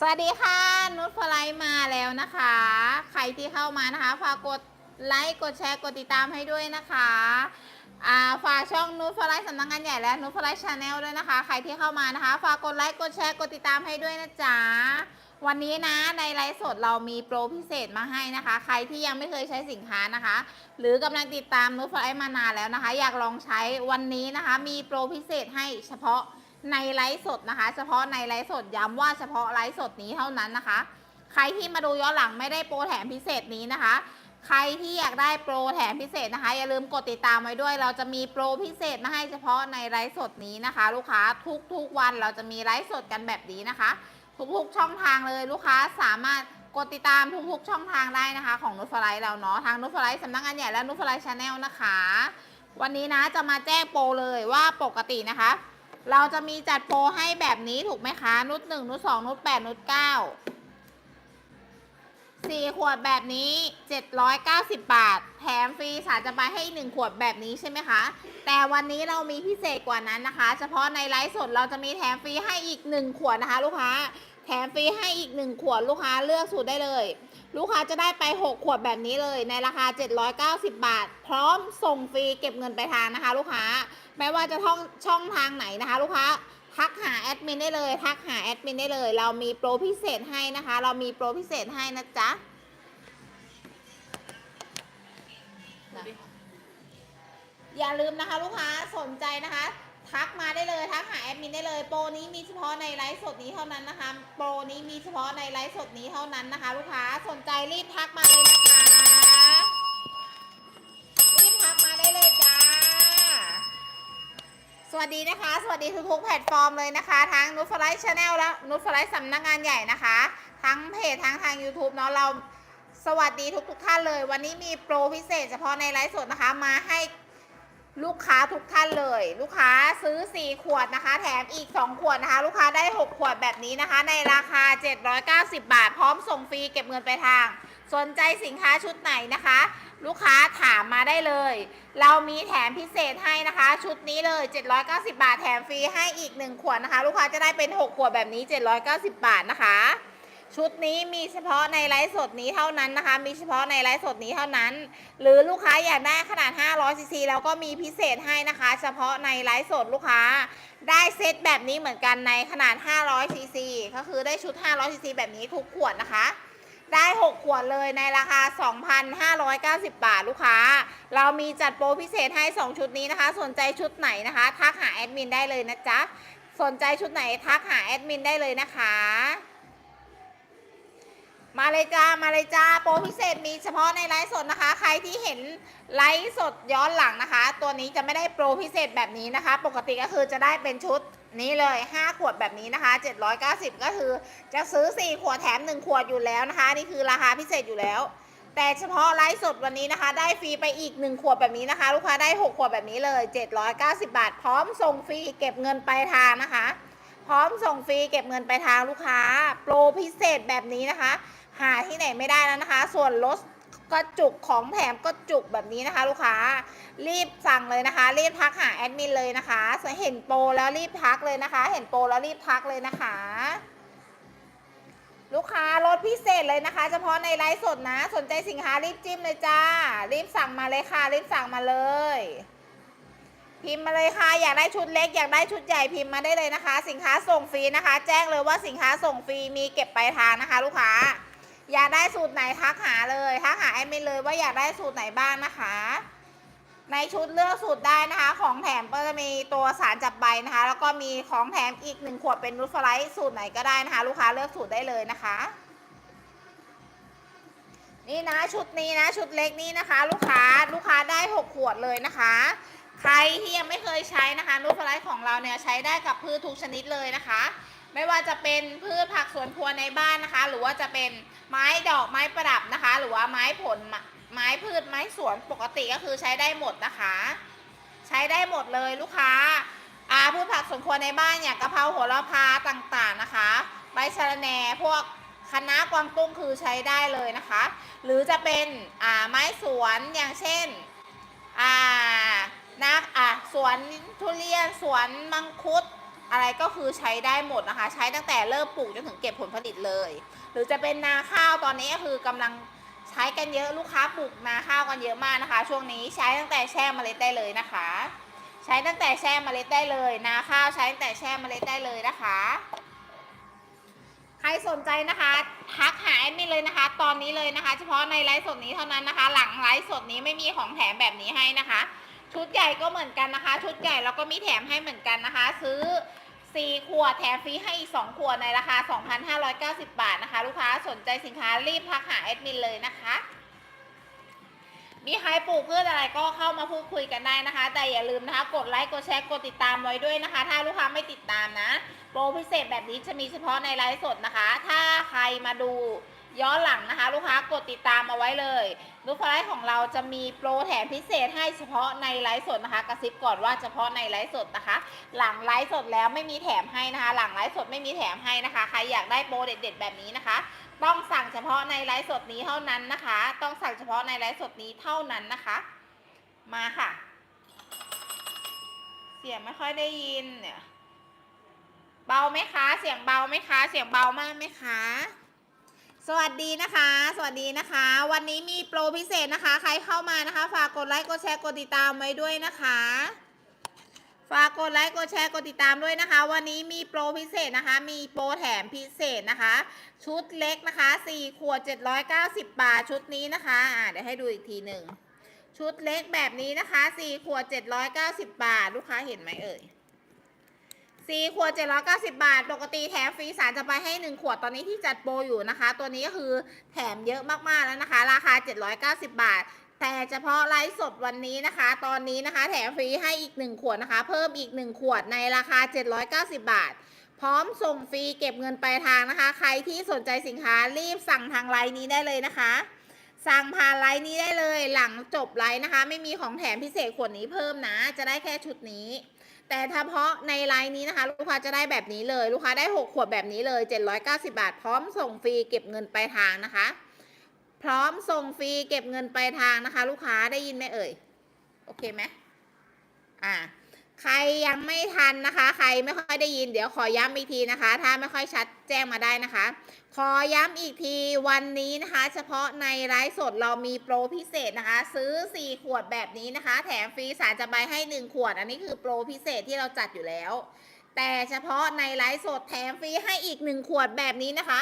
สวัสดีค่ะ นุชฟลายมาแล้วนะคะ ใครที่เข้ามานะคะฝากกดไลค์กดแชร์กดติดตามให้ด้วยนะคะฝากช่องนุชฟลายสำนักงานใหญ่และนุชฟลายชาแนลด้วยนะคะ ใครที่เข้ามานะคะฝากกดไลค์กดแชร์กดติดตามให้ด้วยนะจ๊ะวันนี้นะในไลฟ์สดเรามีโปรพิเศษมาให้นะคะ ใครที่ยังไม่เคยใช้สินค้านะคะ หรือกำลังติดตามนุชฟลายมานานแล้วนะคะ อยากลองใช้วันนี้นะคะ มีโปรพิเศษให้เฉพาะ ในไลฟ์สดนะคะ เฉพาะในไลฟ์สดย้ำว่าเฉพาะไลฟ์สดนี้เท่านั้นนะคะ ใครที่มาดูย้อนหลังไม่ได้โปรแถมพิเศษนี้นะคะ ใครที่อยากได้โปรแถมพิเศษนะคะ อย่าลืมกดติดตามไว้ด้วย เราจะมีโปรพิเศษมาให้เฉพาะในไลฟ์สดนี้นะคะ ลูกค้าทุกๆวันเราจะมีไลฟ์สดกันแบบนี้นะคะ ทุกๆช่องทางเลยลูกค้าสามารถกดติดตามทุกๆช่องทางได้นะคะ ของนุชฟลายเราเนาะทางนุชฟลายสำนักงานใหญ่และนุชฟลายชาแนลนะคะ วันนี้นะจะมาแจ้งโปรเลยว่าปกตินะคะ เราจะมีจัดโปรให้แบบนี้ถูกไหมคะ นุดหนึ่งนุดสองนุดแปดนุดเก้าสี่ขวดแบบนี้เจ็ดร้อยเก้าสิบบาท แถมฟรีสารจะไปให้หนึ่งขวดแบบนี้ใช่ไหมคะ แต่วันนี้เรามีพิเศษกว่านั้นนะคะ เฉพาะในไลฟ์สดเราจะมีแถมฟรีให้อีกหนึ่งขวดนะคะ ลูกค้า แถมฟรีให้อีกหนึ่งขวดลูกค้าเลือกสูตรได้เลย ลูกค้าจะได้ไป 6 ขวดแบบนี้เลย ในราคา 790 บาท พร้อมส่งฟรีเก็บเงินไปลายทางนะคะ ลูกค้าไม่ว่าจะท่องช่องทางไหนนะคะ ลูกค้าทักหาแอดมินได้เลยทักหาแอดมินได้เลย เรามีโปรพิเศษให้นะคะ เรามีโปรพิเศษให้นะจ๊ะอย่าลืมนะคะ ลูกค้าสนใจนะคะ ทักมาได้เลยทักหาแอด โปรนี้มีเฉพาะในไลฟ์สดนี้เท่านั้นนะคะ โปรนี้มีเฉพาะในไลฟ์สดนี้เท่านั้นนะคะ ลูกค้าสนใจรีบทักมาเลยนะคะรีบทักมาได้เลยจ้า สวัสดีนะคะ สวัสดีทุกๆแพลตฟอร์มเลยนะคะ ทั้งนุชฟลายชาแนลและนุชฟลายสำนักงานใหญ่นะคะ ทั้งเพจทั้งทาง YouTube เนาะเราสวัสดีทุกๆท่านเลย วันนี้มีโปรพิเศษเฉพาะในไลฟ์สดนะคะมาให้ ลูกค้าทุกท่านเลย ลูกค้าซื้อ 4 ขวดนะคะ แถมอีก 2 ขวดนะคะ ลูกค้าได้ 6 ขวดแบบนี้นะคะ ในราคา 790 บาท พร้อมส่งฟรีเก็บเงินไปลายทาง สนใจสินค้าชุดไหนนะคะ ลูกค้าถามมาได้เลย เรามีแถมพิเศษให้นะคะ ชุดนี้เลย 790 บาท แถมฟรีให้อีก 1 ขวดนะคะ ลูกค้าจะได้เป็น 6 ขวดแบบนี้ 790 บาทนะคะ ชุดนี้มีเฉพาะในไลฟ์สดนี้เท่านั้นนะคะ มีเฉพาะในไลฟ์สดนี้เท่านั้น หรือลูกค้าอยากได้ขนาด 500ซีซีแล้วก็มีพิเศษให้นะคะ เฉพาะในไลฟ์สดลูกค้า ได้เซตแบบนี้เหมือนกันในขนาด 500ซีซีก็คือได้ชุด 500ซีซีแบบนี้ทุกขวดนะคะ ได้ 6 ขวดเลยในราคา 2,590 บาทลูกค้า เรามีจัดโปรพิเศษให้ 2 ชุดนี้นะคะ สนใจชุดไหนนะคะทักหาแอดมินได้เลยนะจ๊ะสนใจชุดไหนทักหาแอดมินได้เลยนะคะ มาเลยจ้า มาเลยจ้า โปรพิเศษมีเฉพาะในไลฟ์สดนะคะ ใครที่เห็นไลฟ์สดย้อนหลังนะคะ ตัวนี้จะไม่ได้โปรพิเศษแบบนี้นะคะ ปกติก็คือจะได้เป็นชุดนี้เลย 5 ขวดแบบนี้นะคะ 790 ก็คือจะซื้อ 4 ขวดแถม 1 ขวดอยู่แล้วนะคะ นี่คือราคาพิเศษอยู่แล้ว แต่เฉพาะไลฟ์สดวันนี้นะคะ ได้ฟรีไปอีก 1 ขวดแบบนี้นะคะ ลูกค้าได้ 6 ขวดแบบนี้เลย 790 บาท พร้อมส่งฟรีเก็บเงินปลายทางนะคะพร้อมส่งฟรีเก็บเงินปลายทางลูกค้า โปรพิเศษแบบนี้นะคะ หาที่ไหนไม่ได้แล้วนะคะ ส่วนลดก็จุกของแถมก็จุกแบบนี้นะคะ ลูกค้ารีบสั่งเลยนะคะ รีบทักหาแอดมินเลยนะคะเห็นโปรแล้วรีบทักเลยนะคะ เห็นโปรแล้วรีบทักเลยนะคะ ลูกค้าลดพิเศษเลยนะคะ เฉพาะในไลฟ์สดนะ สนใจสินค้ารีบจิ้มเลยจ้า รีบสั่งมาเลยค่ะ รีบสั่งมาเลย พิมพ์มาเลยค่ะ อยากได้ชุดเล็กอยากได้ชุดใหญ่พิมพ์มาได้เลยนะคะ สินค้าส่งฟรีนะคะ แจ้งเลยว่าสินค้าส่งฟรีมีเก็บปลายทางนะคะ ลูกค้า อยากได้สูตรไหนทักหาเลยทักหาแอดมินเลยว่าอยากได้สูตรไหนบ้างนะคะ ในชุดเลือกสูตรได้นะคะ ของแถมก็จะมีตัวสารจับใบนะคะ แล้วก็มีของแถมอีกหนึ่งขวดเป็นนูตฟลายสูตรไหนก็ได้นะคะ ลูกค้าเลือกสูตรได้เลยนะคะ นี่นะชุดนี้นะชุดเล็กนี่นะคะ ลูกค้าลูกค้าได้ 6 ขวดเลยนะคะ ใครที่ยังไม่เคยใช้นะคะนูตฟลายของเราเนี่ยใช้ได้กับพืชทุกชนิดเลยนะคะ ไม่ว่าจะเป็นพืชผักสวนครัวในบ้านนะคะ หรือว่าจะเป็นไม้ดอกไม้ประดับนะคะ หรือว่าไม้ผลไม้พืชไม้สวนปกติก็คือใช้ได้หมดนะคะ ใช้ได้หมดเลยลูกค้าอาพืชผักสวนครัวในบ้านอย่างกะเพราโหระพาต่างๆนะคะใบชะระแหน่พวกคะน้ากวางตุ้งคือใช้ได้เลยนะคะ หรือจะเป็นอ่าไม้สวนอย่างเช่นอ่านะอะสวนทุเรียนสวนมังคุด อะไรก็คือใช้ได้หมดนะคะ ใช้ตั้งแต่เริ่มปลูกจนถึงเก็บผลผลิตเลย หรือจะเป็นนาข้าวตอนนี้ก็คือกำลังใช้กันเยอะลูกค้าปลูกนาข้าวกันเยอะมากนะคะ ช่วงนี้ใช้ตั้งแต่แช่เมล็ดได้เลยนะคะ ใช้ตั้งแต่แช่เมล็ดได้เลย นาข้าวใช้ตั้งแต่แช่เมล็ดได้เลยนะคะ ใครสนใจนะคะทักหาแอดมินเลยนะคะ ตอนนี้เลยนะคะ เฉพาะในไลฟ์สดนี้เท่านั้นนะคะ หลังไลฟ์สดนี้ไม่มีของแถมแบบนี้ให้นะคะ ชุดใหญ่ก็เหมือนกันนะคะ ชุดใหญ่เราก็มีแถมให้เหมือนกันนะคะ ซื้อ 4 ขวดแถมฟรีให้อีก 2 ขวดในราคา 2,590 บาทนะคะ ลูกค้าสนใจสินค้ารีบทักหาแอดมินเลยนะคะมีใครปลูกพืชอะไรก็เข้ามาพูดคุยกันได้นะคะ แต่อย่าลืมนะคะ กดไลค์กดแชร์กดติดตามไว้ด้วยนะคะ ถ้าลูกค้าไม่ติดตามนะ โปรพิเศษแบบนี้จะมีเฉพาะในไลฟ์สดนะคะ ถ้าใครมาดู ย้อนหลังนะคะ ลูกค้ากดติดตามเอาไว้เลยลูกค้าไลฟ์ของเราจะมีโปรแถมพิเศษให้เฉพาะในไลฟ์สดนะคะกระซิบก่อนว่าเฉพาะในไลฟ์สดนะคะ หลังไลฟ์สดแล้วไม่มีแถมให้นะคะ หลังไลฟ์สดไม่มีแถมให้นะคะใครอยากได้โปรเด็ด ๆ แบบนี้นะคะ ต้องสั่งเฉพาะในไลฟ์สดนี้เท่านั้นนะคะ ต้องสั่งเฉพาะในไลฟ์สดนี้เท่านั้นนะคะ มาค่ะ เสียงไม่ค่อยได้ยินเนี่ยเบาไหมคะ เสียงเบาไหมคะ เสียงเบามากไหมคะ สวัสดีนะคะ สวัสดีนะคะ วันนี้มีโปรพิเศษนะคะ ใครเข้ามานะคะ ฝากกดไลค์กดแชร์กดติดตามไว้ด้วยนะคะ ฝากกดไลค์กดแชร์กดติดตามด้วยนะคะ วันนี้มีโปรพิเศษนะคะ มีโปรแถมพิเศษนะคะ ชุดเล็กนะคะ4ขวด 790 บาทชุดนี้นะคะอ่าเดี๋ยวให้ดูอีกทีหนึ่งชุดเล็กแบบนี้นะคะ4ขวด 790 บาท ลูกค้าเห็นไหมเอ่ย 4ขวด790บาท ปกติแถมฟรีสารจะไปให้1ขวดตอนนี้ที่จัดโปรอยู่นะคะ ตัวนี้ก็คือแถมเยอะมากๆแล้วนะคะ ราคา790บาท แต่เฉพาะไลฟ์สดวันนี้นะคะ ตอนนี้นะคะ แถมฟรีให้อีก1ขวดนะคะ เพิ่มอีก1ขวดในราคา790บาท พร้อมส่งฟรีเก็บเงินปลายทางนะคะ ใครที่สนใจสินค้ารีบสั่งทางไลน์นี้ได้เลยนะคะ สั่งผ่านไลน์นี้ได้เลย หลังจบไลน์นะคะ ไม่มีของแถมพิเศษขวดนี้เพิ่มนะ จะได้แค่ชุดนี้ แต่ถ้าเพาะในไลน์นี้นะคะ ลูกค้าจะได้แบบนี้เลย ลูกค้าได้ 6 ขวดแบบนี้เลย 790 บาท พร้อมส่งฟรีเก็บเงินปลายทางนะคะ พร้อมส่งฟรีเก็บเงินปลายทางนะคะ ลูกค้าได้ยินไหมเอ่ย โอเคไหมอ่าใครยังไม่ทันนะคะ ใครไม่ค่อยได้ยิน เดี๋ยวขอย้ำอีกทีนะคะ ถ้าไม่ค่อยชัดแจ้งมาได้นะคะ ขอย้ำอีกทีวันนี้นะคะ เฉพาะในไลฟ์สดเรามีโปรพิเศษนะคะ ซื้อ 4 ขวดแบบนี้นะคะ แถมฟรีสารจะใบให้ 1 ขวด อันนี้คือโปรพิเศษที่เราจัดอยู่แล้ว แต่เฉพาะในไลฟ์สดแถมฟรีให้อีก 1 ขวดแบบนี้นะคะ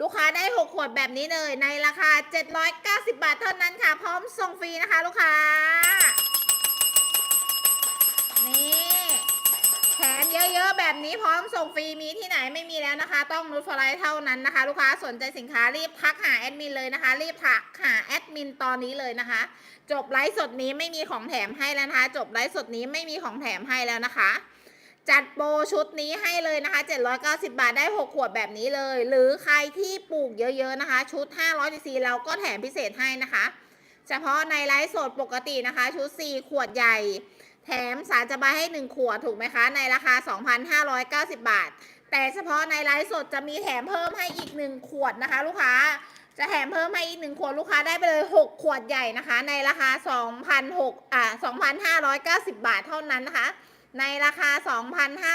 ลูกค้าได้ 6 ขวดแบบนี้เลย ในราคา 790 บาทเท่านั้นค่ะ พร้อมส่งฟรีนะคะ ลูกค้า นี่ เยอะๆ แบบนี้พร้อมส่งฟรีมีที่ไหนไม่มีแล้วนะคะ ต้องนูตฟลายเท่านั้นนะคะ ลูกค้าสนใจสินค้ารีบทักหาแอดมินเลยนะคะ รีบทักหาแอดมินตอนนี้เลยนะคะ จบไลฟ์สดนี้ไม่มีของแถมให้แล้วนะคะ จบไลฟ์สดนี้ไม่มีของแถมให้แล้วนะคะ จัดโปรชุดนี้ให้เลยนะคะ 790 บาทได้ 6 ขวดแบบนี้เลย หรือใครที่ปลูกเยอะๆนะคะ ชุด 500 cc เราก็แถมพิเศษให้นะคะ เฉพาะในไลฟ์สดปกตินะคะ ชุด 4 ขวดใหญ่ แถมสารจะบาให้ 1 ขวดถูกไหมคะ ในราคา 2,590 บาท แต่เฉพาะในไลฟ์สดจะมีแถมเพิ่มให้อีก 1 ขวดนะคะ ลูกค้าจะแถมเพิ่มให้อีก 1 ขวด ลูกค้าได้ไปเลย 6 ขวดใหญ่นะคะ ในราคา2,600อ่า2,590 บาทเท่านั้นนะคะ ในราคา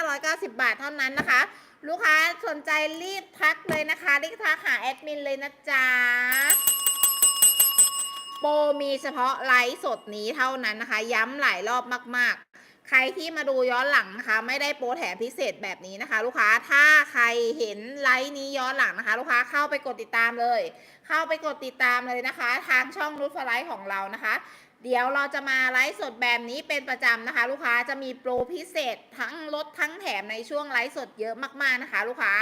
2,590 บาทเท่านั้นนะคะ ลูกค้าสนใจรีบทักเลยนะคะรีบทักหาแอดมินเลยนะจ๊ะ โปรมีเฉพาะไลฟ์สดนี้เท่านั้นนะคะ ย้ำหลายรอบมาก ๆ ใครที่มาดูย้อนหลังนะคะไม่ได้โปรแถมพิเศษแบบนี้นะคะ ลูกค้าถ้าใครเห็นไลฟ์นี้ย้อนหลังนะคะ ลูกค้าเข้าไปกดติดตามเลย เข้าไปกดติดตามเลยนะคะ ทางช่องนุชฟลายของเรานะคะ เดี๋ยวเราจะมาไลฟ์สดแบบนี้เป็นประจำนะคะ ลูกค้าจะมีโปรพิเศษทั้งลดทั้งแถมในช่วงไลฟ์สดเยอะมากๆนะคะ ลูกค้า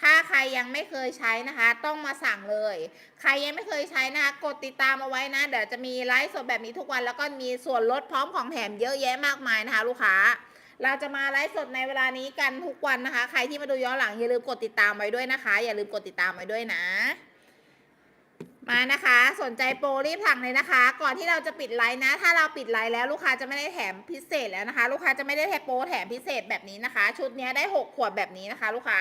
ถ้าใครยังไม่เคยใช้นะคะ ต้องมาสั่งเลย ใครยังไม่เคยใช้นะคะกดติดตามเอาไว้นะ เดี๋ยวจะมีไลฟ์สดแบบนี้ทุกวันแล้วก็มีส่วนลดพร้อมของแถมเยอะแยะมากมายนะคะ ลูกค้า เราจะมาไลฟ์สดในเวลานี้กันทุกวันนะคะ ใครที่มาดูย้อนหลังอย่าลืมกดติดตามไว้ด้วยนะคะ อย่าลืมกดติดตามไว้ด้วยนะ มานะคะ สนใจโปรรีบสั่งเลยนะคะ ก่อนที่เราจะปิดไลฟ์นะ ถ้าเราปิดไลฟ์แล้วลูกค้าจะไม่ได้แถมพิเศษแล้วนะคะ ลูกค้าจะไม่ได้แถมโปรแถมพิเศษแบบนี้นะคะ ชุดนี้ได้ 6 ขวดแบบนี้นะคะ ลูกค้า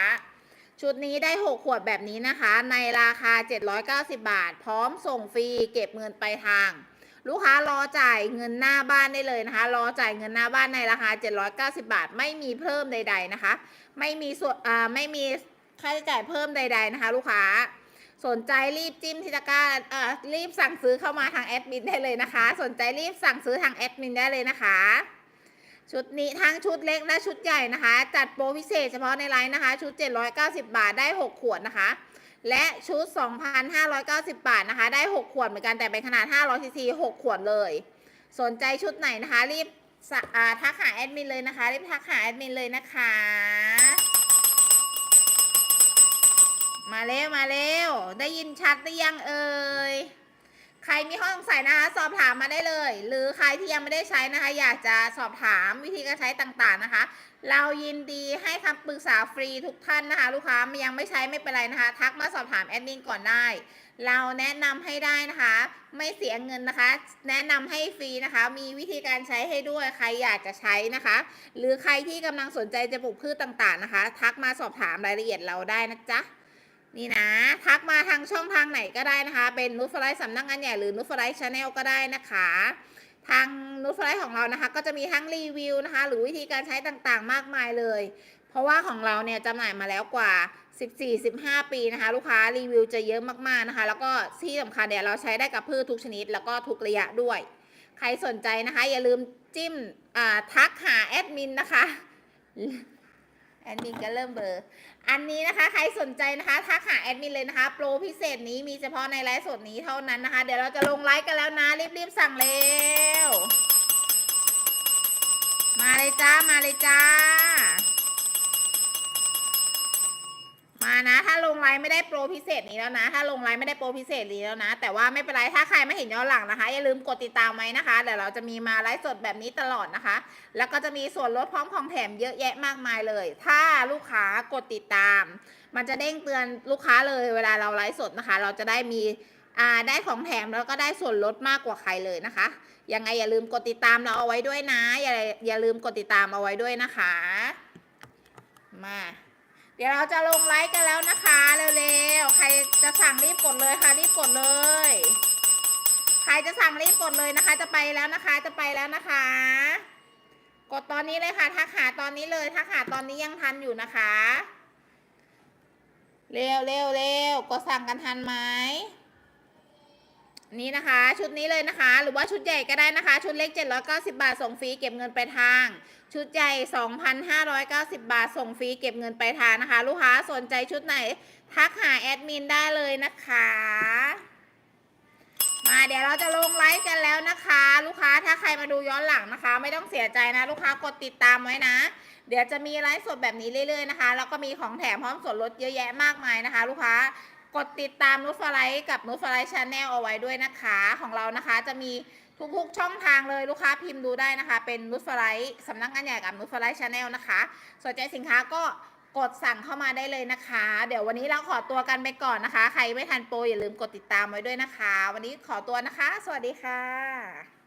ชุดนี้ได้ 6 ขวดแบบนี้นะคะ ในราคา 790 บาท พร้อมส่งฟรีเก็บเงินไปลายทาง ลูกค้ารอจ่ายเงินหน้าบ้านได้เลยนะคะ รอจ่ายเงินหน้าบ้านในราคา 790 บาท ไม่มีเพิ่มใด ๆนะคะ ไม่มีส่วนไม่มีค่าใช้จ่ายเพิ่มใด ๆนะคะ ลูกค้า สนใจรีบจิ้มที่ตะกร้าเอ่อรีบสั่งซื้อเข้ามาทางแอดมินได้เลยนะคะ สนใจรีบสั่งซื้อทางแอดมินได้เลยนะคะ ชุดนี้ทั้งชุดเล็กและชุดใหญ่นะคะ จัดโปรพิเศษเฉพาะในไลน์นะคะ ชุด 790 บาทได้ 6 ขวดนะคะ และชุด 2,590 บาทนะคะ ได้ 6 ขวดเหมือนกันแต่เป็นขนาด 500ซีซี6ขวดเลย สนใจชุดไหนนะคะ รีบทักหาแอดมินเลยนะคะ รีบทักหาแอดมินเลยนะคะ มาเร็วมาเร็วได้ยินชัดหรือยังเอ่ยใครมีข้อสงสัยนะคะ สอบถามมาได้เลย หรือใครที่ยังไม่ได้ใช้นะคะ อยากจะสอบถามวิธีการใช้ต่างๆนะคะ เรายินดีให้คำปรึกษาฟรีทุกท่านนะคะ ลูกค้ายังไม่ใช้ไม่เป็นไรนะคะ ทักมาสอบถามแอดมินก่อนได้ เราแนะนำให้ได้นะคะ ไม่เสียเงินนะคะ แนะนำให้ฟรีนะคะ มีวิธีการใช้ให้ด้วยใครอยากจะใช้นะคะ หรือใครที่กำลังสนใจจะปลูกพืชต่างๆนะคะ ทักมาสอบถามรายละเอียดเราได้นะจ๊ะ นี่นะทักมาทางช่องทางไหนก็ได้นะคะ เป็นนุชฟลายสำนักงานใหญ่หรือนุชฟลายชาแนลก็ได้นะคะ ทางนุชฟลายของเรานะคะ ก็จะมีทั้งรีวิวนะคะ หรือวิธีการใช้ต่างๆ มากมายเลย เพราะว่าของเราเนี่ยจำหน่ายมาแล้วกว่า 14-15 ปีนะคะ ลูกค้ารีวิวจะเยอะมากๆนะคะ แล้วก็ที่สำคัญเนี่ยเราใช้ได้กับพืชทุกชนิด แล้วก็ทุกระยะด้วย ใครสนใจนะคะ อย่าลืมจิ้มอ่าทักหาแอดมินนะคะ แอดมินก็เริ่มเบอร์ อันนี้นะคะ ใครสนใจนะคะทักหาแอดมินเลยนะคะ โปรพิเศษนี้มีเฉพาะในไลฟ์สดนี้เท่านั้นนะคะ เดี๋ยวเราจะลงไลฟ์กันแล้วนะ รีบๆสั่งเร็ว มาเลยจ้า มาเลยจ้า มานะ ถ้าลงไลฟ์ไม่ได้โปรพิเศษนี้แล้วนะ ถ้าลงไลฟ์ไม่ได้โปรพิเศษนี้แล้วนะ แต่ว่าไม่เป็นไร ถ้าใครไม่เห็นย้อนหลังนะคะ อย่าลืมกดติดตามไว้นะคะ เดี๋ยวเราจะมีมาไลฟ์สดแบบนี้ตลอดนะคะ แล้วก็จะมีส่วนลดพร้อมของแถมเยอะแยะมากมายเลย ถ้าลูกค้ากดติดตาม มันจะเด้งเตือนลูกค้าเลยเวลาเราไลฟ์สดนะคะ เราจะได้มีได้ของแถมแล้วก็ได้ส่วนลดมากกว่าใครเลยนะคะ ยังไงอย่าลืมกดติดตามเราเอาไว้ด้วยนะ อย่าอย่าลืมกดติดตามเอาไว้ด้วยนะคะ มา เดี๋ยวเราจะลงไลฟ์กันแล้วนะคะเร็วๆ ใครจะสั่งรีบกดเลยค่ะรีบกดเลย ใครจะสั่งรีบกดเลยนะคะ จะไปแล้วนะคะจะไปแล้วนะคะ กดตอนนี้เลยค่ะทักหาตอนนี้เลยทักหาตอนนี้ยังทันอยู่นะคะ เร็วเร็วเร็วกดสั่งกันทันไหม นี่นะคะ ชุดนี้เลยนะคะ หรือว่าชุดใหญ่ก็ได้นะคะ ชุดเล็ก 790 บาทส่งฟรีเก็บเงินไปลายทาง ชุดใหญ่ 2,590 บาทส่งฟรีเก็บเงินไปลายทางนะคะ ลูกค้าสนใจชุดไหน ทักหาแอดมินได้เลยนะคะมาเดี๋ยวเราจะลงไลฟ์กันแล้วนะคะ ลูกค้าถ้าใครมาดูย้อนหลังนะคะ ไม่ต้องเสียใจนะ ลูกค้ากดติดตามไว้นะ เดี๋ยวจะมีไลฟ์สดแบบนี้เรื่อยๆนะคะแล้วก็มีของแถมพร้อมส่วนลดเยอะแยะมากมายนะคะ ลูกค้า กดติดตามนุชฟลายกับนุชฟลายชาแนลเอาไว้ด้วยนะคะของเรานะคะจะมีทุกๆช่องทางเลยลูกค้าพิมพ์ดูได้นะคะ เป็นนุชฟลายสำนักงานใหญ่กับนุชฟลายชาแนลนะคะสนใจสินค้าก็กดสั่งเข้ามาได้เลยนะคะ เดี๋ยววันนี้เราขอตัวกันไปก่อนนะคะ ใครไม่ทันโปรอย่าลืมกดติดตามไว้ด้วยนะคะ วันนี้ขอตัวนะคะ สวัสดีค่ะ